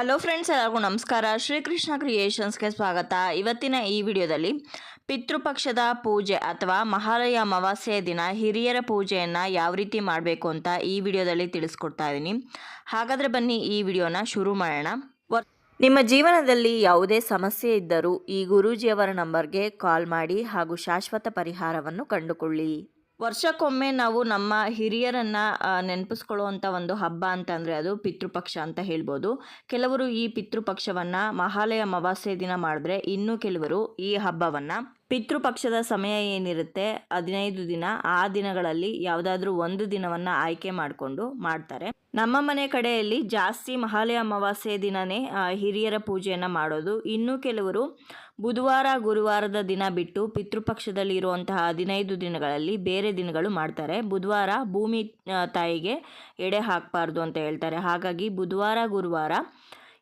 Hello friends ಎಲ್ಲರಿಗೂ ನಮಸ್ಕಾರ. ಶ್ರೀಕೃಷ್ಣ ಕ್ರಿಯೇಷನ್ಸ್ಗೆ ಸ್ವಾಗತ. ಇವತ್ತಿನ ಈ ವಿಡಿಯೋದಲ್ಲಿ ಪಿತೃಪಕ್ಷದ ಪೂಜೆ ಅಥವಾ ಮಹಾಲಯ ಅಮಾವಾಸ್ಯೆಯ ದಿನ ಹಿರಿಯರ ಪೂಜೆಯನ್ನು ಯಾವ ರೀತಿ ಮಾಡಬೇಕು ಅಂತ ಈ ವಿಡಿಯೋದಲ್ಲಿ ತಿಳಿಸ್ಕೊಡ್ತಾ ಇದ್ದೀನಿ. ಹಾಗಾದರೆ ಬನ್ನಿ ಈ ವಿಡಿಯೋನ ಶುರು ಮಾಡೋಣ. ನಿಮ್ಮ ಜೀವನದಲ್ಲಿ ಯಾವುದೇ ಸಮಸ್ಯೆ ಇದ್ದರೂ ಈ ಗುರೂಜಿಯವರ ನಂಬರ್ಗೆ ಕಾಲ್ ಮಾಡಿ ಹಾಗೂ ಶಾಶ್ವತ ಪರಿಹಾರವನ್ನು ಕಂಡುಕೊಳ್ಳಿ. ವರ್ಷಕ್ಕೊಮ್ಮೆ ನಾವು ನಮ್ಮ ಹಿರಿಯರನ್ನ ನೆನಪಿಸ್ಕೊಳ್ಳುವಂಥ ಒಂದು ಹಬ್ಬ ಅಂತಂದರೆ ಅದು ಪಿತೃಪಕ್ಷ ಅಂತ ಹೇಳ್ಬೋದು. ಕೆಲವರು ಈ ಪಿತೃಪಕ್ಷವನ್ನು ಮಹಾಲಯ ಅಮಾವಾಸ್ಯೆ ದಿನ ಮಾಡಿದ್ರೆ ಇನ್ನು ಕೆಲವರು ಈ ಹಬ್ಬವನ್ನು ಪಿತೃಪಕ್ಷದ ಸಮಯ ಏನಿರುತ್ತೆ? ಹದಿನೈದು ದಿನ. ಆ ದಿನಗಳಲ್ಲಿ ಯಾವುದಾದ್ರೂ ಒಂದು ದಿನವನ್ನು ಆಯ್ಕೆ ಮಾಡಿಕೊಂಡು ಮಾಡ್ತಾರೆ. ನಮ್ಮ ಮನೆ ಕಡೆಯಲ್ಲಿ ಜಾಸ್ತಿ ಮಹಾಲಯ ಅಮಾವಾಸ್ಯೆ ದಿನನೇ ಹಿರಿಯರ ಪೂಜೆಯನ್ನು ಮಾಡೋದು. ಇನ್ನು ಕೆಲವರು ಬುಧವಾರ, ಗುರುವಾರದ ದಿನ ಬಿಟ್ಟು ಪಿತೃಪಕ್ಷದಲ್ಲಿ ಇರುವಂತಹ ಹದಿನೈದು ದಿನಗಳಲ್ಲಿ ಬೇರೆ ದಿನಗಳು ಮಾಡ್ತಾರೆ. ಬುಧವಾರ ಭೂಮಿ ತಾಯಿಗೆ ಎಡೆ ಹಾಕಬಾರ್ದು ಅಂತ ಹೇಳ್ತಾರೆ. ಹಾಗಾಗಿ ಬುಧವಾರ, ಗುರುವಾರ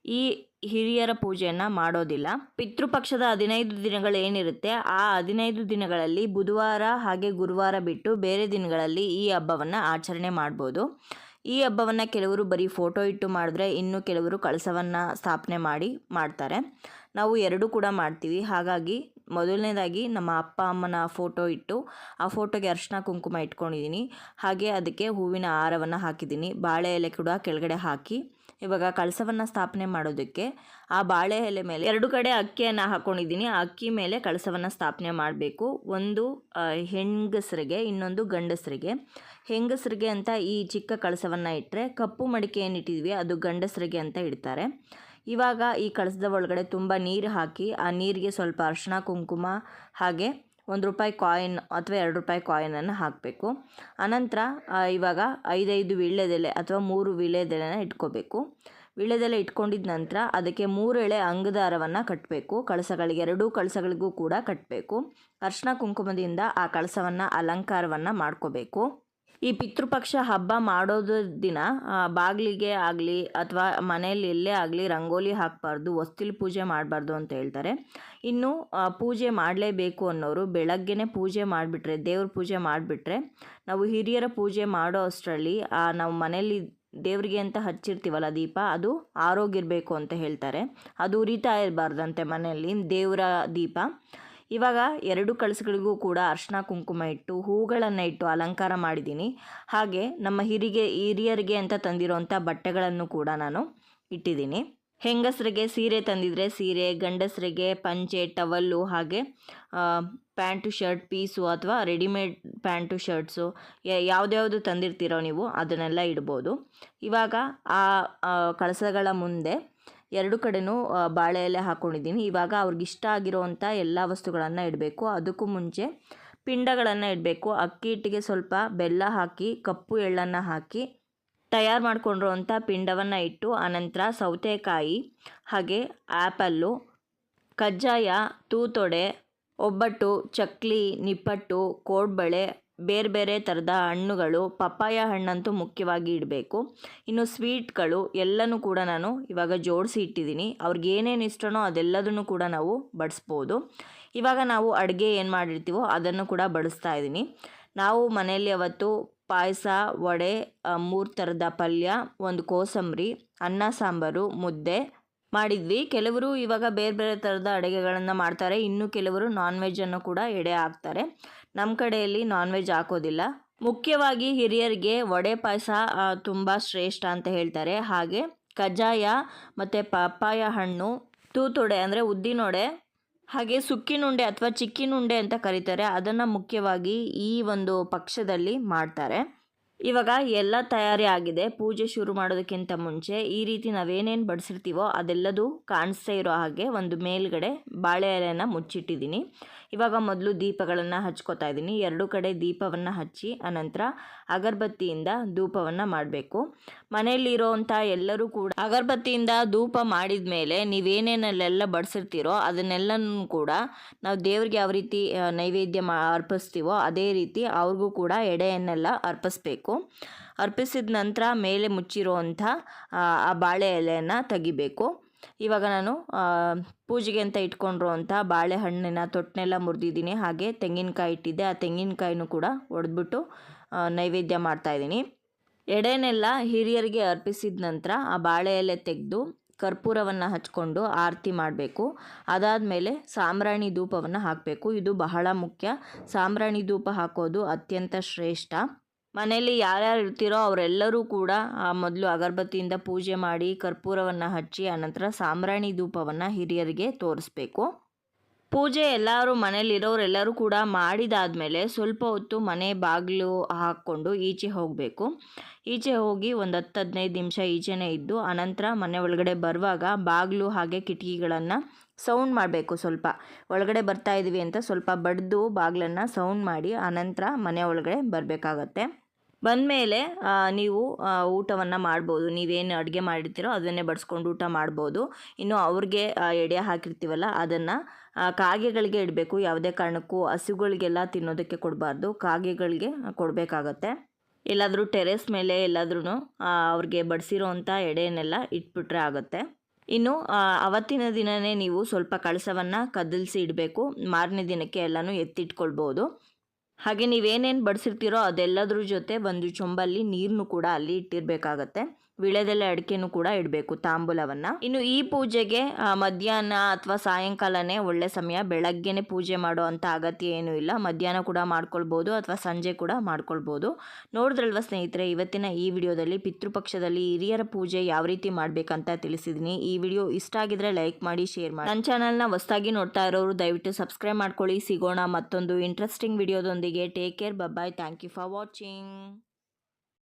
ಈ ಹಿರಿಯರ ಪೂಜೆಯನ್ನು ಮಾಡೋದಿಲ್ಲ. ಪಿತೃಪಕ್ಷದ ಹದಿನೈದು ದಿನಗಳೇನಿರುತ್ತೆ ಆ ಹದಿನೈದು ದಿನಗಳಲ್ಲಿ ಬುಧವಾರ ಹಾಗೆ ಗುರುವಾರ ಬಿಟ್ಟು ಬೇರೆ ದಿನಗಳಲ್ಲಿ ಈ ಹಬ್ಬವನ್ನು ಆಚರಣೆ ಮಾಡ್ಬೋದು. ಈ ಹಬ್ಬವನ್ನು ಕೆಲವರು ಬರೀ ಫೋಟೋ ಇಟ್ಟು ಮಾಡಿದ್ರೆ ಇನ್ನು ಕೆಲವರು ಕಳಸವನ್ನು ಸ್ಥಾಪನೆ ಮಾಡಿ ಮಾಡ್ತಾರೆ. ನಾವು ಎರಡೂ ಕೂಡ ಮಾಡ್ತೀವಿ. ಹಾಗಾಗಿ ಮೊದಲನೇದಾಗಿ ನಮ್ಮ ಅಪ್ಪ, ಅಮ್ಮನ ಫೋಟೋ ಇಟ್ಟು ಆ ಫೋಟೋಗೆ ಅರಿಶಿನ ಕುಂಕುಮ ಇಟ್ಕೊಂಡಿದ್ದೀನಿ. ಹಾಗೆ ಅದಕ್ಕೆ ಹೂವಿನ ಹಾರವನ್ನು ಹಾಕಿದ್ದೀನಿ. ಬಾಳೆ ಎಲೆ ಕೂಡ ಕೆಳಗಡೆ ಹಾಕಿ ಇವಾಗ ಕಳಸವನ್ನು ಸ್ಥಾಪನೆ ಮಾಡೋದಕ್ಕೆ ಆ ಬಾಳೆ ಎಲೆ ಮೇಲೆ ಎರಡು ಕಡೆ ಅಕ್ಕಿಯನ್ನು ಹಾಕ್ಕೊಂಡಿದ್ದೀನಿ ಅಕ್ಕಿ ಮೇಲೆ ಕಳಸವನ್ನು ಸ್ಥಾಪನೆ ಮಾಡಬೇಕು. ಒಂದು ಹೆಂಗಸರಿಗೆ, ಇನ್ನೊಂದು ಗಂಡಸರಿಗೆ. ಹೆಂಗಸರಿಗೆ ಅಂತ ಈ ಚಿಕ್ಕ ಕಳಸವನ್ನು ಇಟ್ಟರೆ ಕಪ್ಪು ಮಡಿಕೆ ಏನಿಟ್ಟಿದ್ವಿ ಅದು ಗಂಡಸರಿಗೆ ಅಂತ ಇಡ್ತಾರೆ. ಇವಾಗ ಈ ಕಳಸದ ಒಳಗಡೆ ತುಂಬ ನೀರು ಹಾಕಿ, ಆ ನೀರಿಗೆ ಸ್ವಲ್ಪ ಅರಿಶಿನ ಕುಂಕುಮ ಹಾಗೆ ಒಂದು ರೂಪಾಯಿ ಕಾಯಿನ್ ಅಥವಾ ಎರಡು ರೂಪಾಯಿ ಕಾಯಿನನ್ನು ಹಾಕಬೇಕು. ಅನಂತರ ಇವಾಗ ಐದೈದು ವೀಳ್ಯದೆಲೆ ಅಥವಾ ಮೂರು ವೀಳ್ಯದೆಲೆನ ಇಟ್ಕೋಬೇಕು. ವೀಳ್ಯದೆಲೆ ಇಟ್ಕೊಂಡಿದ ನಂತರ ಅದಕ್ಕೆ ಮೂರು ಎಳೆ ಅಂಗದಾರವನ್ನು ಕಟ್ಟಬೇಕು ಕಳಸಗಳಿಗೆ, ಎರಡೂ ಕಳಸಗಳಿಗೂ ಕೂಡ ಕಟ್ಟಬೇಕು ಅರ್ಶಿನ ಕುಂಕುಮದಿಂದ ಆ ಕಳಸವನ್ನು, ಅಲಂಕಾರವನ್ನು ಮಾಡ್ಕೋಬೇಕು. ಈ ಪಿತೃಪಕ್ಷ ಹಬ್ಬ ಮಾಡೋದ ದಿನ ಬಾಗಿಲಿಗೆ ಆಗಲಿ ಅಥವಾ ಮನೆಯಲ್ಲಿ ಎಲ್ಲೇ ಆಗಲಿ ರಂಗೋಲಿ ಹಾಕಬಾರ್ದು, ಹೊಸ್ತಿಲ್ ಪೂಜೆ ಮಾಡಬಾರ್ದು ಅಂತ ಹೇಳ್ತಾರೆ. ಇನ್ನು ಪೂಜೆ ಮಾಡಲೇಬೇಕು ಅನ್ನೋರು ಬೆಳಗ್ಗೆನೇ ಪೂಜೆ ಮಾಡಿಬಿಟ್ರೆ, ದೇವ್ರ ಪೂಜೆ ಮಾಡಿಬಿಟ್ರೆ, ನಾವು ಹಿರಿಯರ ಪೂಜೆ ಮಾಡೋ ಅಷ್ಟರಲ್ಲಿ ನಾವು ಮನೆಯಲ್ಲಿ ದೇವರಿಗೆ ಅಂತ ಹಚ್ಚಿರ್ತೀವಲ್ಲ ದೀಪ, ಅದು ಆರೋಗ್ಯ ಇರಬೇಕು ಅಂತ ಹೇಳ್ತಾರೆ. ಅದು ಉರಿತಾ ಇರಬಾರ್ದಂತೆ ಮನೆಯಲ್ಲಿ ದೇವರ ದೀಪ. ಇವಾಗ ಎರಡು ಕಳಸಗಳಿಗೂ ಕೂಡ ಅರ್ಶಿನ ಕುಂಕುಮ ಇಟ್ಟು ಹೂಗಳನ್ನು ಇಟ್ಟು ಅಲಂಕಾರ ಮಾಡಿದ್ದೀನಿ. ಹಾಗೆ ನಮ್ಮ ಹಿರಿಗೆ ಹಿರಿಯರಿಗೆ ಅಂತ ತಂದಿರೋಂಥ ಬಟ್ಟೆಗಳನ್ನು ಕೂಡ ನಾನು ಇಟ್ಟಿದ್ದೀನಿ. ಹೆಂಗಸರಿಗೆ ಸೀರೆ ತಂದಿದ್ರೆ ಸೀರೆ ಗಂಡಸರಿಗೆ ಪಂಚೆ ಟವಲ್ಲು ಹಾಗೆ ಪ್ಯಾಂಟು ಶರ್ಟ್ ಪೀಸು ಅಥವಾ ರೆಡಿಮೇಡ್ ಪ್ಯಾಂಟು ಶರ್ಟ್ಸು ಯಾವುದ್ಯಾವುದು ತಂದಿರ್ತೀರೋ ನೀವು ಅದನ್ನೆಲ್ಲ ಇಡ್ಬೋದು. ಇವಾಗ ಆ, ಕಳಸಗಳ ಮುಂದೆ ಎರಡು ಕಡೆನೂ ಬಾಳೆ ಎಲೆ ಹಾಕ್ಕೊಂಡಿದ್ದೀನಿ ಇವಾಗ ಅವ್ರಿಗೆ ಇಷ್ಟ ಆಗಿರೋವಂಥ ಎಲ್ಲ ವಸ್ತುಗಳನ್ನು ಇಡಬೇಕು. ಅದಕ್ಕೂ ಮುಂಚೆ ಪಿಂಡಗಳನ್ನು ಇಡಬೇಕು. ಅಕ್ಕಿ ಹಿಟ್ಟಿಗೆ ಸ್ವಲ್ಪ ಬೆಲ್ಲ ಹಾಕಿ, ಕಪ್ಪು ಎಳ್ಳನ್ನು ಹಾಕಿ ತಯಾರು ಮಾಡಿಕೊಂಡಿರುವಂಥ ಪಿಂಡವನ್ನು ಇಟ್ಟು, ಆನಂತರ ಸೌತೆಕಾಯಿ, ಹಾಗೆ ಆ್ಯಪಲ್ಲು, ಕಜ್ಜಾಯ, ತೂತೊಡೆ, ಒಬ್ಬಟ್ಟು, ಚಕ್ಲಿ, ನಿಪ್ಪಟ್ಟು, ಕೋಡ್ಬಳೆ ಬೇರೆ ಬೇರೆ ಥರದ ಹಣ್ಣುಗಳು ಪಪ್ಪಾಯ ಹಣ್ಣಂತೂ ಮುಖ್ಯವಾಗಿ ಇಡಬೇಕು. ಇನ್ನು ಸ್ವೀಟ್ಗಳು ಎಲ್ಲನೂ ಕೂಡ ನಾನು ಇವಾಗ ಜೋಡಿಸಿ ಇಟ್ಟಿದ್ದೀನಿ. ಅವ್ರಿಗೆ ಏನೇನು ಇಷ್ಟನೋ ಅದೆಲ್ಲದನ್ನು ಕೂಡ ನಾವು ಬಡಿಸ್ಬೋದು. ಇವಾಗ ನಾವು ಅಡುಗೆ ಏನು ಮಾಡಿರ್ತೀವೋ ಅದನ್ನು ಕೂಡ ಬಡಿಸ್ತಾ ಇದ್ದೀನಿ. ನಾವು ಮನೆಯಲ್ಲಿ ಅವತ್ತು ಪಾಯಸ, ವಡೆ ಮೂರು ಥರದ ಪಲ್ಯ, ಒಂದು ಕೋಸಂಬರಿ, ಅನ್ನ, ಸಾಂಬಾರು, ಮುದ್ದೆ ಮಾಡಿದ್ವಿ. ಕೆಲವರು ಇವಾಗ ಬೇರೆ ಬೇರೆ ಥರದ ಅಡುಗೆಗಳನ್ನು ಮಾಡ್ತಾರೆ. ಇನ್ನು ಕೆಲವರು ನಾನ್ ವೆಜ್ಜನ್ನು ಕೂಡ ಎಡೆ ಹಾಕ್ತಾರೆ. ನಮ್ಮ ಕಡೆಯಲ್ಲಿ ನಾನ್ ವೆಜ್ ಹಾಕೋದಿಲ್ಲ. ಮುಖ್ಯವಾಗಿ ಹಿರಿಯರಿಗೆ ವಡೆ ಪಾಯಸ ತುಂಬ ಶ್ರೇಷ್ಠ ಅಂತ ಹೇಳ್ತಾರೆ. ಹಾಗೆ ಕಜ್ಜಾಯ ಮತ್ತು ಪಪ್ಪಾಯ ಹಣ್ಣು, ತೂತೊಡೆ ಅಂದರೆ ಉದ್ದಿನೊಡೆ, ಹಾಗೆ ಸುಕ್ಕಿನುಂಡೆ ಅಥವಾ ಚಿಕ್ಕಿನುಂಡೆ ಅಂತ ಕರೀತಾರೆ. ಅದನ್ನು ಮುಖ್ಯವಾಗಿ ಈ ಒಂದು ಪಕ್ಷದಲ್ಲಿ ಮಾಡ್ತಾರೆ. ಇವಾಗ ಎಲ್ಲ ತಯಾರಿ ಆಗಿದೆ. ಪೂಜೆ ಶುರು ಮಾಡೋದಕ್ಕಿಂತ ಮುಂಚೆ ಈ ರೀತಿ ನಾವೇನೇನು ಬಡಿಸಿರ್ತೀವೋ ಅದೆಲ್ಲದೂ ಕಾಣಿಸ್ತಾ ಇರೋ ಹಾಗೆ ಒಂದು ಮೇಲ್ಗಡೆ ಬಾಳೆ ಎಲೆನ ಮುಚ್ಚಿಟ್ಟಿದ್ದೀನಿ. ಇವಾಗ ಮೊದಲು ದೀಪಗಳನ್ನು ಹಚ್ಕೋತಾ ಇದ್ದೀನಿ. ಎರಡು ಕಡೆ ದೀಪವನ್ನು ಹಚ್ಚಿ ಅನಂತರ ಅಗರಬತ್ತಿಯಿಂದ ಧೂಪವನ್ನು ಮಾಡಬೇಕು. ಮನೆಯಲ್ಲಿರೋವಂಥ ಎಲ್ಲರೂ ಕೂಡ ಅಗರಬತ್ತಿಯಿಂದ ಧೂಪ ಮಾಡಿದ ಮೇಲೆ ನೀವೇನೇನಲ್ಲೆಲ್ಲ ಬಡಿಸಿರ್ತೀರೋ ಅದನ್ನೆಲ್ಲನೂ ಕೂಡ ನಾವು ದೇವ್ರಿಗೆ ಯಾವ ರೀತಿ ನೈವೇದ್ಯ ಅರ್ಪಿಸ್ತೀವೋ ಅದೇ ರೀತಿ ಅವ್ರಿಗೂ ಕೂಡ ಎಡೆಯನ್ನೆಲ್ಲ ಅರ್ಪಿಸ್ಬೇಕು. ಅರ್ಪಿಸಿದ ನಂತರ ಮೇಲೆ ಮುಚ್ಚಿರುವಂಥ, ಆ ಬಾಳೆ ಎಲೆಯನ್ನು ತೆಗಿಬೇಕು. ಇವಾಗ ನಾನು ಪೂಜೆಗೆ ಅಂತ ಇಟ್ಕೊಂಡಿರುವಂಥ ಬಾಳೆಹಣ್ಣಿನ ತೊಟ್ಟನೆಲ್ಲ ಮುರಿದಿದ್ದೀನಿ. ಹಾಗೆ ತೆಂಗಿನಕಾಯಿ ಇಟ್ಟಿದ್ದೆ. ಆ ತೆಂಗಿನಕಾಯಿನೂ ಕೂಡ ಒಡೆದ್ಬಿಟ್ಟು ನೈವೇದ್ಯ ಮಾಡ್ತಾಯಿದ್ದೀನಿ ಎಡೆನೆಲ್ಲ ಹಿರಿಯರಿಗೆ ಅರ್ಪಿಸಿದ ನಂತರ ಆ ಬಾಳೆ ಎಲೆ ತೆಗೆದು ಕರ್ಪೂರವನ್ನು ಹಚ್ಕೊಂಡು ಆರತಿ ಮಾಡಬೇಕು. ಅದಾದಮೇಲೆ ಸಾಂಬ್ರಾಣಿ ಧೂಪವನ್ನು ಹಾಕಬೇಕು. ಇದು ಬಹಳ ಮುಖ್ಯ. ಸಾಂಬ್ರಾಣಿ ಧೂಪ ಹಾಕೋದು ಅತ್ಯಂತ ಶ್ರೇಷ್ಠ. ಮನೆಯಲ್ಲಿ ಯಾರ್ಯಾರು ಇರ್ತೀರೋ ಅವರೆಲ್ಲರೂ ಕೂಡ ಆ ಮೊದಲು ಅಗರಬತ್ತಿಯಿಂದ ಪೂಜೆ ಮಾಡಿ ಕರ್ಪೂರವನ್ನು ಹಚ್ಚಿ ಆನಂತರ ಸಾಂಬ್ರಾಣಿ ಧೂಪವನ್ನು ಹಿರಿಯರಿಗೆ ತೋರಿಸ್ಬೇಕು. ಪೂಜೆ ಎಲ್ಲರೂ ಮನೇಲಿರೋರೆಲ್ಲರೂ ಕೂಡ ಮಾಡಿದಾದಮೇಲೆ ಸ್ವಲ್ಪ ಹೊತ್ತು ಮನೆ ಬಾಗಿಲು ಹಾಕ್ಕೊಂಡು ಈಚೆ ಹೋಗಬೇಕು. ಈಚೆ ಹೋಗಿ ಒಂದು ಹತ್ತು ಹದಿನೈದು ನಿಮಿಷ ಈಚೆನೇ ಇದ್ದು, ಅನಂತರ ಮನೆ ಒಳಗಡೆ ಬರುವಾಗ ಬಾಗಿಲು ಹಾಗೆ ಕಿಟಕಿಗಳನ್ನು ಸೌಂಡ್ ಮಾಡಬೇಕು ಸ್ವಲ್ಪ. ಒಳಗಡೆ ಬರ್ತಾ ಇದ್ದೀವಿ ಅಂತ ಸ್ವಲ್ಪ ಬಡ್ದು ಬಾಗಿಲನ್ನು ಸೌಂಡ್ ಮಾಡಿ ಆನಂತರ ಮನೆ ಒಳಗಡೆ ಬರಬೇಕಾಗತ್ತೆ. ಬಂದಮೇಲೆ ನೀವು ಊಟವನ್ನು ಮಾಡ್ಬೋದು. ನೀವೇನು ಅಡುಗೆ ಮಾಡಿರ್ತೀರೋ ಅದನ್ನೇ ಬಡಿಸ್ಕೊಂಡು ಊಟ ಮಾಡ್ಬೋದು. ಇನ್ನು ಅವ್ರಿಗೆ ಎಡೆ ಹಾಕಿರ್ತೀವಲ್ಲ, ಅದನ್ನು ಕಾಗೆಗಳಿಗೆ ಇಡಬೇಕು. ಯಾವುದೇ ಕಾರಣಕ್ಕೂ ಹಸುಗಳಿಗೆಲ್ಲ ತಿನ್ನೋದಕ್ಕೆ ಕೊಡಬಾರ್ದು. ಕಾಗೆಗಳಿಗೆ ಕೊಡಬೇಕಾಗತ್ತೆ. ಎಲ್ಲಾದರೂ ಟೆರೆಸ್ ಮೇಲೆ ಎಲ್ಲಾದ್ರೂ ಅವ್ರಿಗೆ ಬಡಿಸಿರೋ ಅಂಥ ಎಡೆಯನ್ನೆಲ್ಲ ಇಟ್ಬಿಟ್ರೆ ಆಗುತ್ತೆ. ಇನ್ನು ಅವತ್ತಿನ ದಿನವೇ ನೀವು ಸ್ವಲ್ಪ ಕಳಸವನ್ನು ಕದಲ್ಸಿ ಇಡಬೇಕು. ಮಾರನೇ ದಿನಕ್ಕೆ ಎಲ್ಲನೂ ಎತ್ತಿಟ್ಕೊಳ್ಬೋದು. ಹಾಗೆ ನೀವೇನೇನು ಬಡಿಸಿರ್ತೀರೋ ಅದೆಲ್ಲದ್ರ ಜೊತೆ ಒಂದು ಚೊಂಬಲ್ಲಿ ನೀರನ್ನು ಕೂಡ ಅಲ್ಲಿ ಇಟ್ಟಿರಬೇಕಾಗತ್ತೆ. ವಿಳೆದೆಲೆ ಅಡಿಕೆನೂ ಕೂಡ ಇಡಬೇಕು ತಾಂಬೂಲವನ್ನು. ಇನ್ನು ಈ ಪೂಜೆಗೆ ಮಧ್ಯಾಹ್ನ ಅಥವಾ ಸಾಯಂಕಾಲನೇ ಒಳ್ಳೆ ಸಮಯ, ಬೆಳಗ್ಗೆನೆ ಪೂಜೆ ಮಾಡೋ ಅಂತ ಅಗತ್ಯ ಏನೂ ಇಲ್ಲ. ಮಧ್ಯಾಹ್ನ ಕೂಡ ಮಾಡ್ಕೊಳ್ಬೋದು ಅಥವಾ ಸಂಜೆ ಕೂಡ ಮಾಡ್ಕೊಳ್ಬೋದು. ನೋಡಿದ್ರಲ್ವ ಸ್ನೇಹಿತರೆ, ಇವತ್ತಿನ ಈ ವಿಡಿಯೋದಲ್ಲಿ ಪಿತೃಪಕ್ಷದಲ್ಲಿ ಹಿರಿಯರ ಪೂಜೆ ಯಾವ ರೀತಿ ಮಾಡಬೇಕಂತ ತಿಳಿಸಿದ್ದೀನಿ. ಈ ವಿಡಿಯೋ ಇಷ್ಟ ಆಗಿದ್ರೆ ಲೈಕ್ ಮಾಡಿ, ಶೇರ್ ಮಾಡಿ. ನನ್ನ ಚಾನಲ್ನ ಹೊಸದಾಗಿ ನೋಡ್ತಾ ಇರೋರು ದಯವಿಟ್ಟು ಸಬ್ಸ್ಕ್ರೈಬ್ ಮಾಡ್ಕೊಳ್ಳಿ. ಸಿಗೋಣ ಮತ್ತೊಂದು interesting ವಿಡಿಯೋದೊಂದಿಗೆ. Take care bye bye thank you for watching